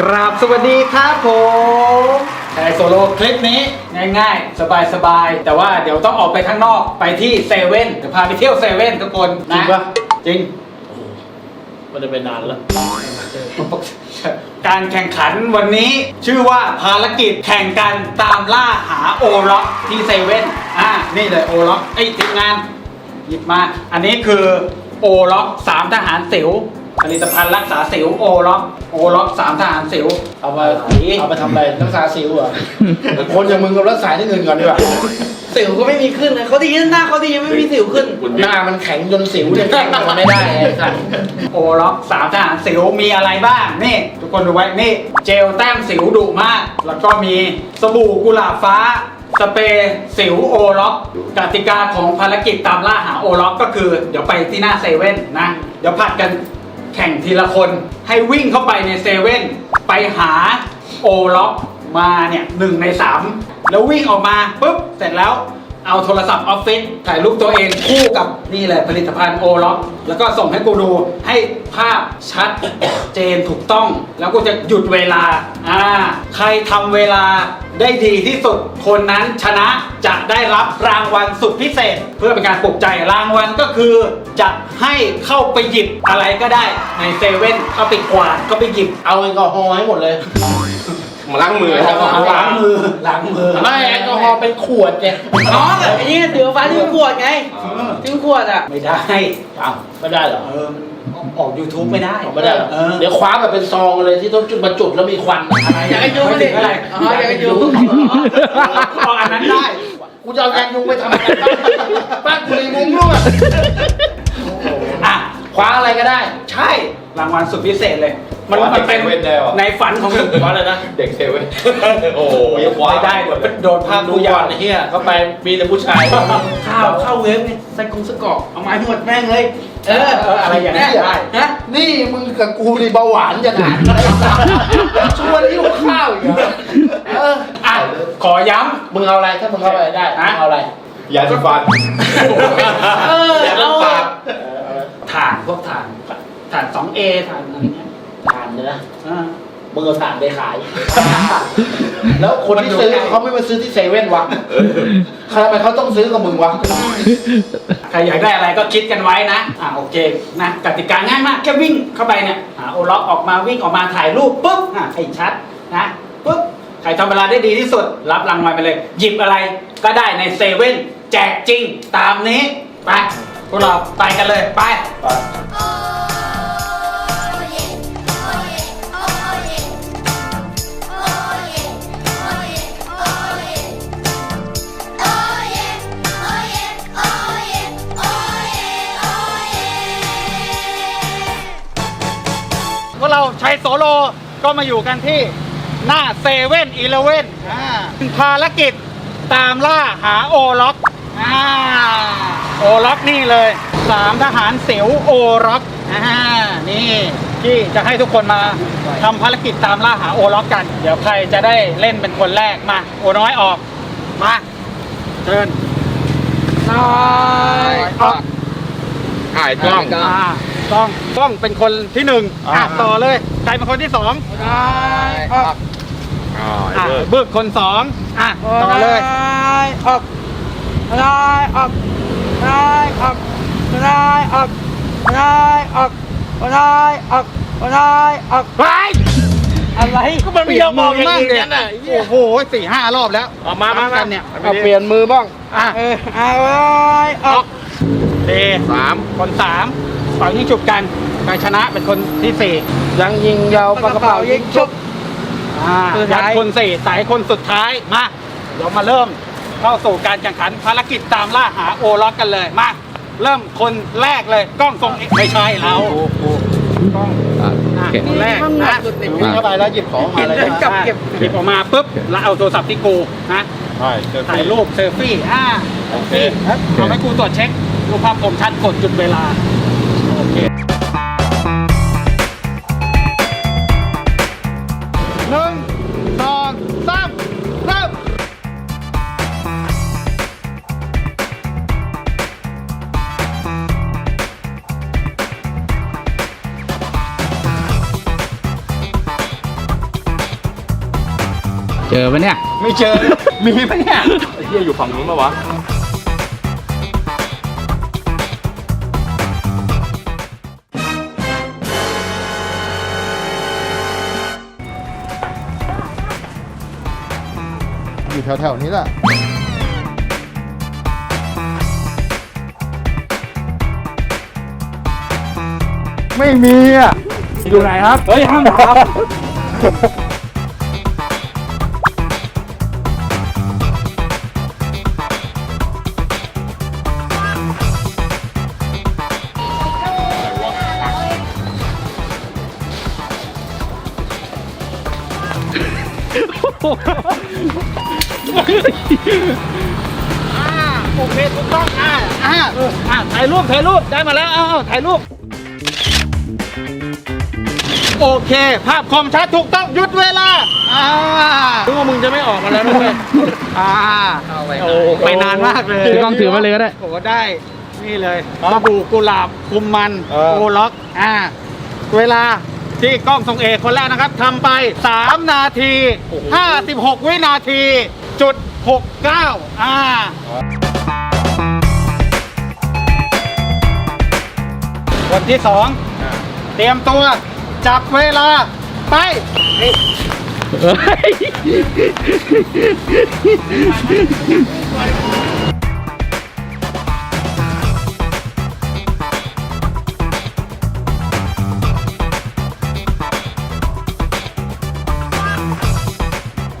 กราบสวัสดีครับผมไอโซโลคลิปนี้ง่ายๆ สบายๆ แต่ว่าเดี๋ยวต้องออกไปข้างนอกไปที่เซเว่นเดี๋ยวพาไปเที่ยวเซเว่นทุกคนจรินะงปะจริงไม่ได้ไปนานแล้ว การแข่งขันวันนี้ชื่อว่าภารกิจแข่งกันตามล่าหาโอล็อกที่เซเว่นอ่านี่เลยโอล็อกไอ้ยทีมงาน หยิบมา อันนี้คือโอล็อกสามทหารสิว ผลิตภัณฑ์รักษาสิวโอล็อกโอล็อกสามทหารสิว เอามาเอาไปทำอะไรรักษาสิวเหรอ คนอย่างมึงกับรักษาที่อื่นก่อนดีกว่า สิวก็ไม่มีขึ้นนะเขาดีนะหน้าเขาดียังไม่มีสิวขึ้น หน้ามันแข็งจนสิวเนี่ยแข็งมันไม่ได้ไอ้สัตว์โอล็อกสามทหารสิวมีอะไรบ้างนี่ ทุกคนดูไว้นี่เจลแต้มสิวดุมาก แล้วก็มีสบู่กุหลาบฟ้าสเปรย์สิวโอล็อกกติกาของภารกิจตามล่าหาโอล็อกก็คือ เดี๋ยวไปที่หน้าเซเว่นนะ เดี๋ยวผัดกัน แข่งทีละคนให้วิ่งเข้าไปในเซเว่นไปหาโอล็อกมาเนี่ยหนึ่งในสามแล้ววิ่งออกมาปุ๊บเสร็จแล้ว เอาโทรศัพท์ออฟฟิศถ่ายรูปตัวเองคู่กับนี่เลยผลิตภัณฑ์โอล็อกแล้วก็ส่งให้กูดูให้ภาพชัด เจนถูกต้อง แล้วกูจะหยุดเวลาอ่าใครทำเวลาได้ดีที่สุด คนนั้นชนะจะได้รับรางวัลสุดพิเศษ เพื่อเป็นการปลุกใจรางวัลก็คือ จะให้เข้าไปหยิบอะไรก็ได้ในเซเว่นเข้าไปกวาดเข้าไปหยิบเอาแอลกอฮอล์ให้หมดเลย มาล้างมือเอาครับล้างมือล้างมือไม่แอลกอฮอล์เป็นขวดไงอ๋อไอ้นี่สิวฟ้าที่มันขวดไงที่มันขวดอะไม่ได้อ้าวไม่ได้เหรอเออมันออก YouTube ไม่ได้เอาไม่ได้เหรอเออเดี๋ยวคว้าแบบเป็นซองเลยที่ต้องจุดบรรจุแล้วมีควันอะไรอยากให้ยุงไม่ดิถึงอะไรอ๋ออยากให้ยุงเอาอันนั้นได้กูจะเอาแกนยุงไปทำอะไรบ้างบ้านกูในมุ้งด้วยอะคว้าอะไรก็ได้ใช่ รางวัลสุดพิเศษเลย มันมันเป็นในฝันของมึงคว้าอะไรนะเด็กเซเว่นโอ้โหยังว้าไม่ได้เดี๋ยวโดนภาพดูดูยยาอนไอ้เฮียเข้าไปมีแต่ผู้ชาย ข้าวข้าวเวฟไงใส่กรุงสกอกเอาไม้หมดแม่งเลย เออเอออะไรอย่างนี้ได้ฮะนี่มึงกับกูในเบาหวานจะหนาชวนหิ้วข้าวอีกเหรอเอออะขอย้มึงเอาอะไรถ้ามึงเอาอะไรได้มึงเอาอะไร ยาสีฟัน เออเอาปากำถ่านพวกถ่าน ถ่าน 2A ถ่านอะไรเงี้ยทานเนื้ออ่า มึงเอาถ่านไปขาย แล้วคนที่ซื้อเขาไม่มาซื้อที่เซเว่นวะทำไมเขาต้องซื้อกับมึงวะ ใครอยากได้อะไรก็คิดกันไว้นะ อะโอเคนะกติกาง่ายมากแค่วิ่งเข้าไปเนี่ยหาโอล็อกออกมาวิ่งออกมาถ่ายรูปปุ๊บอะให้ชัดนะปุ๊บใครทำเวลาได้ดีที่สุด รับรางวัลไปเลย หยิบอะไรก็ได้ในเซเว่นแจกจริงตามนี้ ไปพวกเราไปกันเลยไปพ ก็มาอยู่กันที่หน้าเซเว่นอีเลเว่นภารกิจตามล่าหาโอล็อกอ่าโอล็อกนี่เลยสามทหารเสียวโอล็อกอ่านี่ที่จะให้ทุกคนมาทำภารกิจตามล่าหาโอล็อกกัน เดี๋ยวใครจะได้เล่นเป็นคนแรกมา โอน้อยออก มาเชิญน้อยออกถ่ายกล้องอ่ากล้องกล้องเป็นคนที่หนึ่งอะต่อเลย ใครเป็นคนที่สองได้ออกอ๋ออะไอ้เบิร์ดเบิกคนสองอะต่อเลยออกได้ออกได้ออกได้ออกได้ออกได้ออกได้ออกไปอะไรก็มันไม่ยอมมองอย่างนี้น่ะโอ้โหสี่ห้ารอบแล้วเอามามาทำกันเนี่ยเอาเปลี่ยนมือบ้างอะเออเอาได้ออกเดสามคนสามต่อยยิงฉุบกัน ใครชนะเป็นคนที่สี่ยังยิงยาวปากกระเป๋ายิงชุบอ่าสุดยัดท้ายคนสี่สายคนสุดท้ายมาเดี๋ยวมาเริ่มเข้าสู่การแข่งขันภารกิจตามล่าหาโอล็อกกันเลยมาเริ่มคนแรกเลยกล้องทรงเอกไม่ใช่เรากล้องอะคนแรกนะวิ่งเข้าไปแล้วหยิบของมาเลยเก็บนะกับเก็บหยิบออกมาปุ๊บแล้วเอาโทรศัพท์ที่กูนะใช่เจอถ่ายรูปเซลฟี่อ่าโอเคเอาให้กูตรวจเช็คดูภาพคมชัดกดจุดเวลา เจอปะเนี่ย ไม่เจอ มีปะเนี่ยไอ้เหี้ยอยู่ฝั่งนู้นปะวะ อยู่แถวๆนี้แหละ ไม่มีอะ อยู่ไหนครับ เฮ้ยห้ามครับ โอเคถูกต้องอ่าอ่าอ่าถ่ายรูปถ่ายรูปได้มาแล้วเอาเอาถ่ายรูป โอเค ภาพคมชัดถูกต้องหยุดเวลาอ่านึกว่ามึงจะไม่ออกมาแล้วนะเว้ยอ่าโอ้ไปนานมากเลยถือกล้องถือมาเลยก็ได้ โอ้ได้ นี่เลยสบู่กุหลาบคุมมันเออ โอล็อกอ่าเวลาที่กล้องทรงเอกคนแรกนะครับทำไป 3 นาที 56 วินาที จุด 69อ่าคนที่สองเตรียมตัว จับเวลา ไปเฮ้ย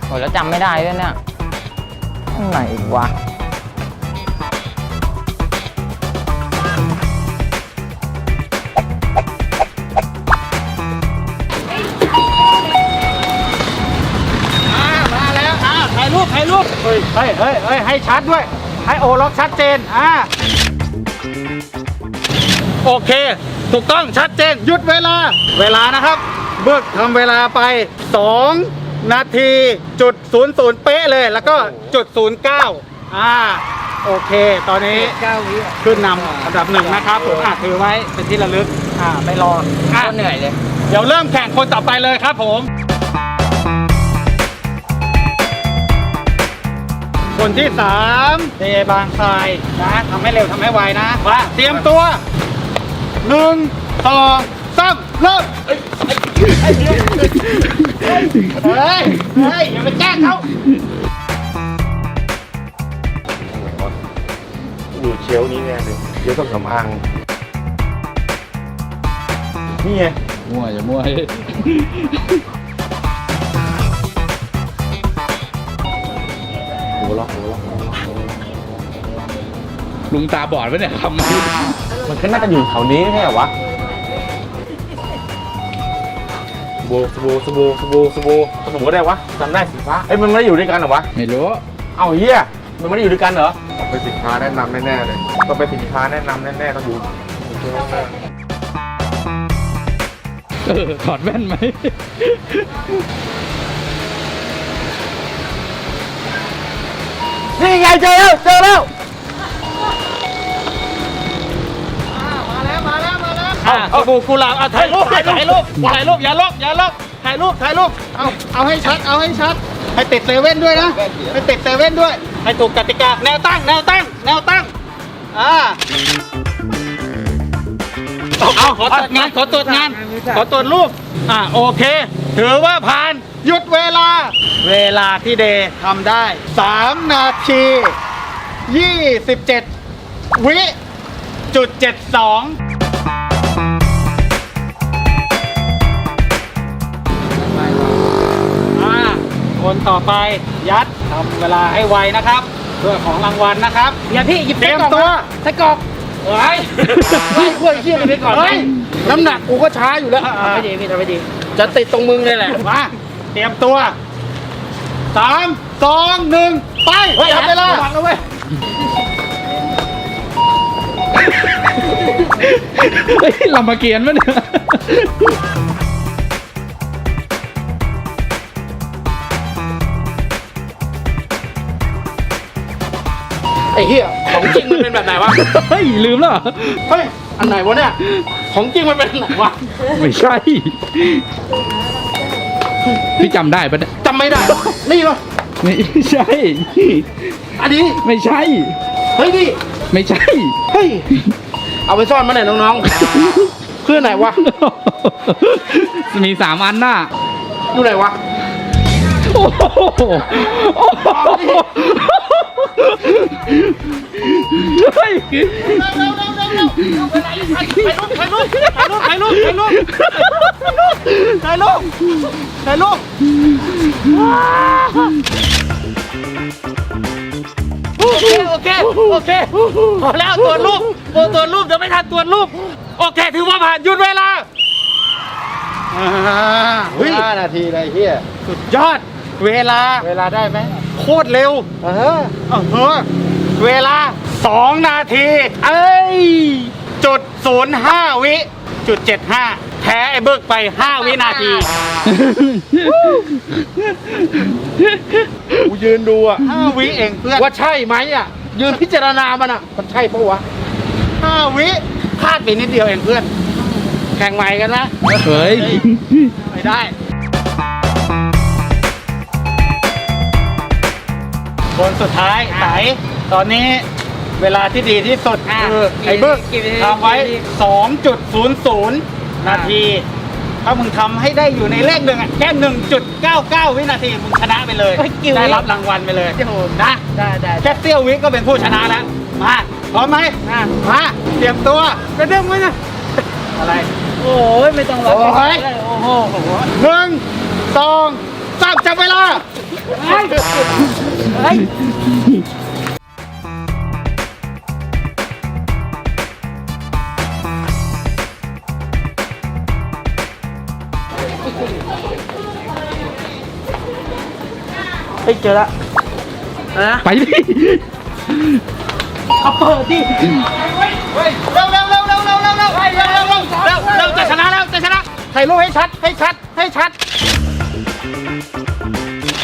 โอ้แล้วจำไม่ได้ด้วยเนี่ย ไหนวะมาแล้วอ่าถ่ายรูปถ่ายรูปเฮ้ยเฮ้ยเฮ้ยเฮ้ยให้ชัดด้วย ให้โอล็อกชัดเจนอ่าโอเค ถูกต้องชัดเจนหยุดเวลาเวลานะครับ เบิกทำเวลาไป 2 นาทีจุดศูนย์ศูนย์เป๊ะเลย แล้วก็จุดศูนย์เก้าอ่า โอเค ตอนนี้ขึ้นนำอันดับหนึ่งนะครับผมอะถือไว้เป็นที่ระลึก อ่าไม่รออะ ก็เหนื่อยเลย เดี๋ยวเริ่มแข่งคนต่อไปเลยครับผม คนที่สามเดบางทรายนะทำให้เร็วทำให้ไวนะมาเตรียมตัวหนึ่งสองสาม เริ่มเฮ้ยเฮ้ยเฮ้ยอย่าไปแกล้งเขาอยู่เชลฟ์นี้แน่เลยเชลฟ์ต้องสำอางนี่ไงมั่วอย่ามั่วหัวล็อกหัวล็อกลุงตาบอดปะเนี่ยคำนี้มันก็น่าจะอยู่แถวนี้ไม่ใช่เหรอวะ บู่สบู่สบู่สบู่สบู่สบู่ก็ได้วะจำได้สีฟ้าเอ้ยมันไม่ได้อยู่ด้วยกันเหรอวะไม่รู้เอ้าเฮียมันไม่ได้อยู่ด้วยกันเหรอเป็นสินค้าแนะนำแน่ๆเลยต้องเป็นสินค้าแนะนำแน่ๆต้องอยู่เออถอดแว่นไหมนี่ไงเจอแล้วเจอแล้ว เอาเอากูกูลาเอาถ่ายรูปถ่ายรูปถ่ายรูปอย่าลบอย่าลบถ่ายรูปถ่ายรูปเอาเอาให้ชัดเอาให้ชัดให้ติดเซเว่นด้วยนะให้ติดเซเว่นด้วย ให้ถูกกติกาแนวตั้งแนวตั้งแนวตั้งอ่าเอาขอตรวจงานขอตรวจงาน ขอตรวจรูปอ่าโอเค ถือว่าผ่านหยุดเวลา เวลาที่เดย์ทำได้ 3 นาที 27 วิจุด 72 คนต่อไปยัดทำเวลาให้ไวนะครับ เพื่อของรางวัลนะครับ อย่าพี่หยิบเตรียมตัว ไส้กรอกไว้ไล่กล้วยเขี้ยไปก่อนเฮ้ยน้ำหนักกูก็ช้าอยู่แล้วอ่าทำไม่ดีพี่ทำไม่ดี จะติดตรงมึงเลยแหละมาเตรียมตัวสามสองหนึ่งไปจับเวลาระวังนะเว้ยเฮ้ยลำมาเกียนปะเนี่ย ไอ้เหี้ยของจริงมันเป็นแบบไหนวะ เฮ้ย ลืมแล้วเหรอเฮ้ย อันไหนวะเนี่ย ของจริงมันเป็นอันไหนวะไม่ใช่ พี่จำได้ปะเนี่ยจำไม่ได้ นี่ปะไม่ใช่ อันนี้ ไม่ใช่ เฮ้ยนี่ ไม่ใช่ เฮ้ย เอาไปซ่อนมาไหนอยน้องๆเพื่อนไหนวะ มีสามอันน่ะ อยู่ไหนวะ โอ้โหโอ้โห เฮ้ยถ่ายรูปถ่ายรูปถ่ายรูปถ่ายรูปถ่ายรูปถ่ายรูปโอเคโอเคโอเคพอแล้วตรวจรูปโอ้ตรวจรูปเดี๋ยวไม่ทันตรวจรูปโอเคถือว่าผ่านหยุดเวลาเฮ้ยห้านาทีเลยเฮียสุดยอดเวลาเวลาได้ไหม โคตรเร็ว เออเออเวลาสองนาที เอ้ย จุดศูนย์ห้าวิ จุดเจ็ดห้าแพ้ไอ้เบิกไปห้าวินาที กูยืนดูอะห้าวิเองเพื่อน ว่าใช่ไหมอะ ยืนพิจารณามันอะ มันใช่ปะวะห้าวิพลาดไปนิดเดียวเองเพื่อน แข่งใหม่กันนะ เฮ้ย ไม่ได้ คนสุดท้ายไสตอนนี้เวลาที่ดีที่สุดคือไอ้เบิกทำไว้2.00 นาที ถ้ามึงทำให้ได้อยู่ในเลขหนึ่งอะแค่ 1.99 วินาที มึงชนะไปเลยได้รับรางวัลไปเลยนะ ได้ได้แค่เตี้ยววิก็เป็นผู้ชนะแล้ว มาพร้อมไหมมาเตรียมตัวกระเด้งไว้นะ อะไรโอ้ยไม่ต้องรอโอ้ย โอ้โหหนึ่งสองสามจับเวลาเฮ้ ยเฮ้ยเฮ้ยเจอละอะไรนะไปดิเอาเปิดดิเร็วเร็วเร็วเร็วเร็วเร็วเร็วเร็วเร็วเร็วเร็วเร็วเร็วจะชนะแล้วจะชนะถ่ายรูปให้ชัดให้ชัดให้ชัด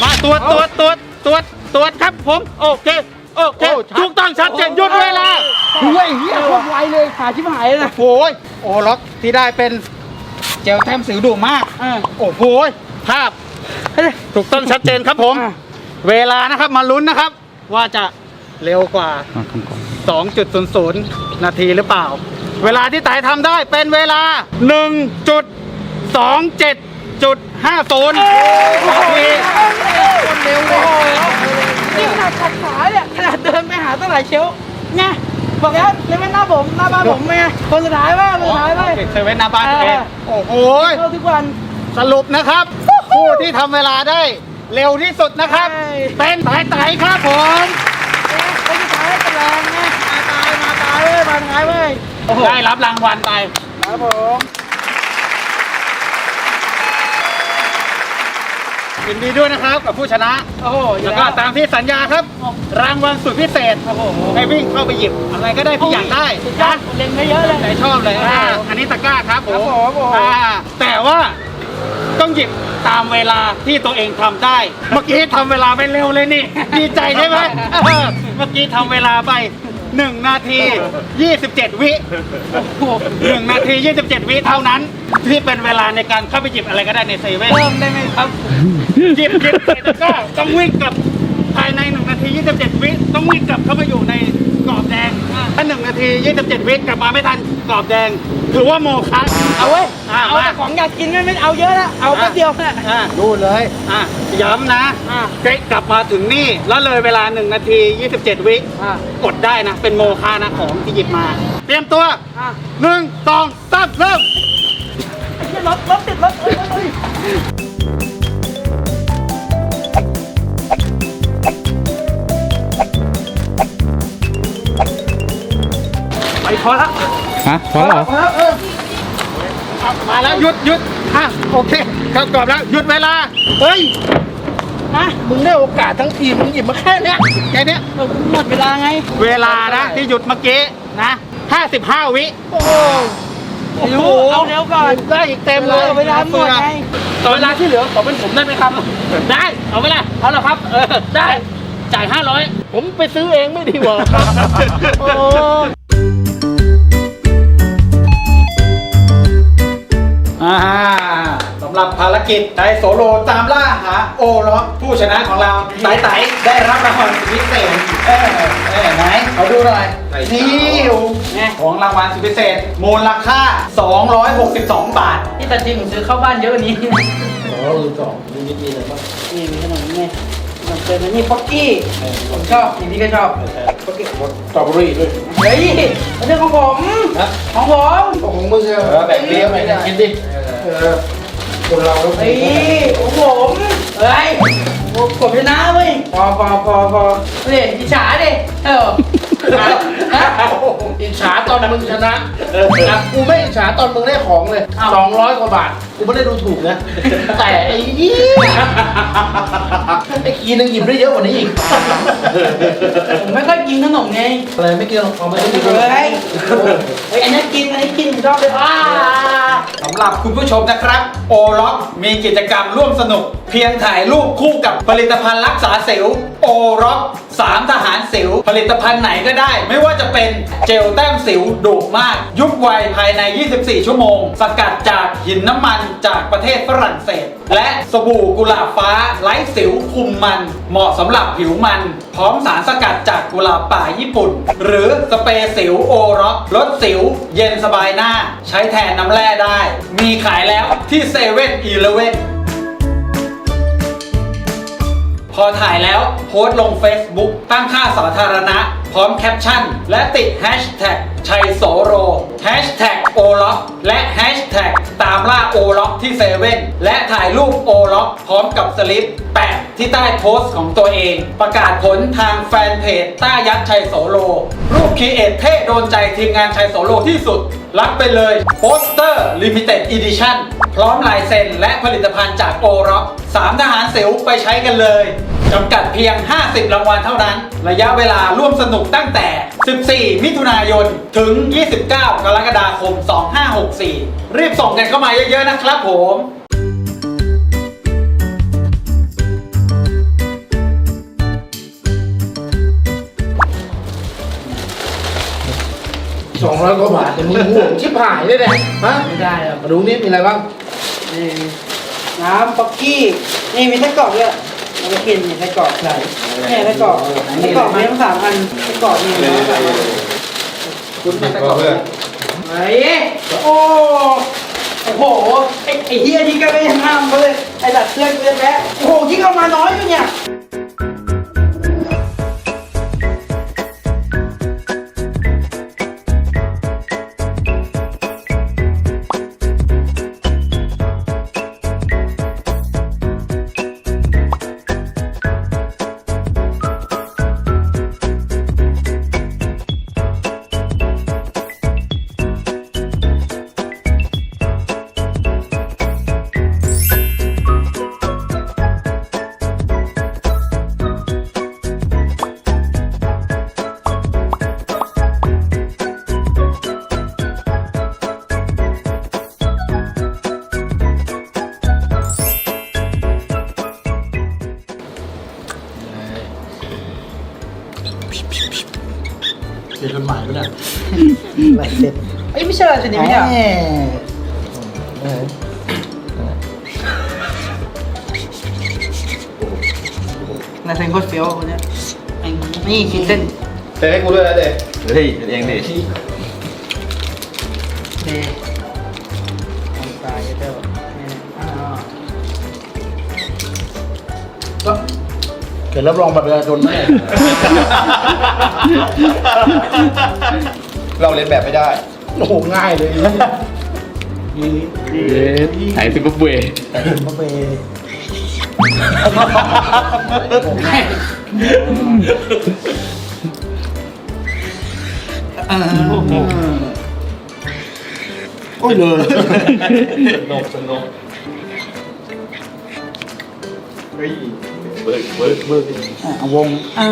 มาตรวจตรวจตรวจตรวจ ตรวจครับผมโอเคโอเคถูกต้องชัดเจนหยุดเวลาเฮ้ยเฮียโคตรไวเลยหาชิบหายเลยนะโอ้ยโอ้ล็อกที่ได้เป็นเจลแต้มสิวดุมากอ่าโอ้โหภาพเฮ้ยถูกต้องชัดเจนครับผมอะเวลานะครับมาลุ้นนะครับ ว่าจะเร็วกว่า 2.00 นาทีหรือเปล่า เวลาที่ไต่ทำได้เป็นเวลา 1.27.50นาทีเร็วเลยนี่ขนาดขัดขาเนี่ยขนาดเดินไปหาตั้งหลายเชลฟ์ไงบอกแล้วเลยไม่หน้าผมหน้าบ้านผมไงคนสุดท้ายว่าคนสุดท้ายว่า เด็กเซเว่นหน้าบ้านตัวเองโอ้โห เข้าทุกวัน สรุปนะครับ ผู้ที่ทำเวลาได้เร็วที่สุดนะครับ ใช่ เป็นไต่ไต่ครับผมคนสุดท้ายเป็นแรงไงมาตายมาตายเว้ยมาท้ายเว้ยได้รับรางวัลไป ครับผม ยินดีด้วยนะครับกับผู้ชนะ โอ้โหแล้วก็ตามที่สัญญาครับ รางวัลสุดพิเศษโอ้โหให้วิ่งเข้าไปหยิบ อะไรก็ได้ที่อยากได้สุดยอนะดเล็งไม่เยอะเลย ไหนชอบเลยอ่าอันนี้ตะกร้าครับผมครับผมโอ้โห อ่าแต่ว่าต้องหยิบตามเวลาที่ตัวเองทำได้ เมื่อกี้ทำเวลาไปเร็วเลยนี่ ดีใจใช่ไหมเออเมื่อกี้ทำเวลาไป 1 นาที 27 วิหนึ่งนาที 27 วิเท่านั้น ที่เป็นเวลาในการเข้าไปหยิบอะไรก็ได้ในเซเว่นเพิ่มได้ไหมครับหยิบหยิบใส่ตะกร้าต้องวิ่งกลับภายใน 1 นาที 27 วิต้องวิ่งกลับเข้ามาอยู่ในกรอบแดง ถ้า 1 นาที 27 วิกลับมาไม่ทันกรอบแดง ถือว่าโมฆะเอาเว้ยอะเอาแต่มาของอยากกินไม่ไม่เอาเยอะละเอาแค่เดียวแหละ อะดูเลย อะย้ำนะอะเก๊กกลับมาถึงนี่ แล้วเลยเวลา 1 นาที 27 วิอะกดได้นะ เป็นโมฆะนะของที่หยิบมา เตรียมตัว อะหนึ่งสองสามเริ่ม ไอ้เหี้ยรถรถติดรถเอ้ยเอ้ยไปพอละ ฮะพอแล้วเหรอ เอาแล้วเอออะมาแล้วหยุดหยุดอะโอเคเข้ากรอบแล้วหยุดเวลา เฮ้ยฮะมึงได้โอกาสทั้งทีมมึงหยิบมาแค่เนี้ยแค่เนี้ยเออหมดเวลาไงเวลานะที่หยุดเมื่อกี้นะ55 วิ โอ้โหเอาเร็วก่อนได้อีกเต็มเลยเวลาหมดไงต่อเวลาที่เหลือขอเป็นผมได้ไหมครับ ได้เอาเวลาเอาละครับเออได้จ่าย 500 ผมไปซื้อเองไม่ดีกว่าครับ โอ้ ภารกิจไดโซโลตามล่าหาโอล็อกผู้ชนะของเราไต่ไต่ได้รับรางวัลพิเศษเออเออไหนเขาดูหน่อยนี่โอ้แม่ของรางวัลสุดพิเศษ มูลค่า 262 บาท นี่แต่จริงผมซื้อเข้าบ้านเยอะกว่านี้โอ้ลืมสองมีนิดมีอะไรบ้างนี่มีขนมไงขนมเจอนี่ป๊อกกี้ผมชอบนี่พี่ก็ชอบก็เก็บรสสตรอเบอรี่ด้วยเฮ้ยมันเรื่องของผมนะของผมของมึงเออแบบเลี้ยงไปกินดิเออ คนเราต้องเฮ้ยของผมเฮ้ยผมชนะเว้ยพอพอพอพอเดี๋ยอิจฉาดิเออฮะอิจฉาตอนมึงชนะอะกูไม่อิจฉาตอนมึงได้ของเลยสองร้อยกว่าบาท กูไม่ได้ดูถูกนะ แต่ไอ้นี่ไอ้กีนึงหยิบได้เยอะกว่านี้อีก ผมไม่ค่อยกินขนมไงอะไรไม่กินหรอกเอาไม่ได้กินเฮ้ยเฮ้ยอันนี้กินอันนี้กินผมชอบเลยอ้าสำหรับคุณผู้ชมนะครับ โอล็อกมีกิจกรรมร่วมสนุก เพียงถ่ายรูปคู่กับผลิตภัณฑ์รักษาสิวโอล็อกสามทหารสิว ผลิตภัณฑ์ไหนก็ได้ ไม่ว่าจะเป็นเจลแต้มสิวดุมาก ยุบไวภายใน 24 ชั่วโมง สกัดจากหินน้ำมันจากประเทศฝรั่งเศส และสบู่กุหลาบฟ้าไร้สิวคุมมัน เหมาะสำหรับผิวมัน พร้อมสารสกัดจากกุหลาบป่าญี่ปุ่น หรือสเปรย์สิวโอร็อกลดสิว เย็นสบายหน้า ใช้แทนน้ำแร่ได้ มีขายแล้วที่เซเว่นอีเลเว่นพอถ่ายแล้วโพสต์ลง Facebook ตั้งค่าสาธารณะ พร้อมแคปชั่น และติด Hashtag ชัยโสโร Hashtag โอล็อกและ Hashtag ตามล่าโอล็อกที่เซเว่นและถ่ายรูปโอล็อกพร้อมกับสลิปแปะที่ใต้โพสต์ของตัวเอง ประกาศผลทางแฟนเพจต้ายักษ์ชัยโสโล รูปคีเอทเท่โดนใจทีมงานชัยโสโลที่สุด รับไปเลยโปสเตอร์ Limited Edition พร้อมลายเซ็นและผลิตภัณฑ์จากโอร็อกสามทหารเสิวไปใช้กันเลย จำกัดเพียง 50 รางวัลเท่านั้น ระยะเวลาร่วมสนุกตั้งแต่ 14 มิถุนายน ถึง 29 กรกฎาคม 2564 รีบส่งกันเข้ามาเยอะๆนะครับผมสองร้อยกว่าบาทแต่มึงห่วงชิบหายเลยเนี่ยฮะไม่ได้หรอกมาดูนี่มีอะไรบ้างนี่น้ำป๊อกกี้ นี่มีไส้กรอกด้วย เราไปกินนี่ไส้กรอกใส่เนี่ยไส้กรอกไส้กรอกมีทั้งสามอันไส้กรอกมีทั้งสามอันคุณเป็นตะกอนเพื่อนเฮ้ยโอ้โอ้โหไอ้ไอ้เฮียนี่ก็ไม่ยังห้ามเขาเลยไอ้ดัดเสื้อกูเลยแพ้โอ้โหที่เข้ามาน้อยอยู่เนี่ย เจอกันใหม่ปะเนี่ยลายเซ็นเอ้ยไม่ใช่ลายเซ็นนี่ไม่ใช่เหรอลายเซ็นโคตรเฟี้ยวคนเนี้ยไอ้นี่ขีดเส้นเตะให้กูด้วยนะเด็กเฮ้ยเองดิ เขียนรับรองบัตรประชาชนไหมเนี่ยเราเล่นแบบไม่ได้ โอ้โหง่ายเลยนี่เย้ไทยซิมบับเวแต่มาไปโอ้ยเลยสนุกสนุกเอาวงอ่า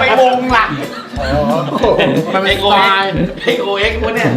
ไปวงหลังมันเป็นสไตล์ ไอโอเอ็กซ์วะเนี่ย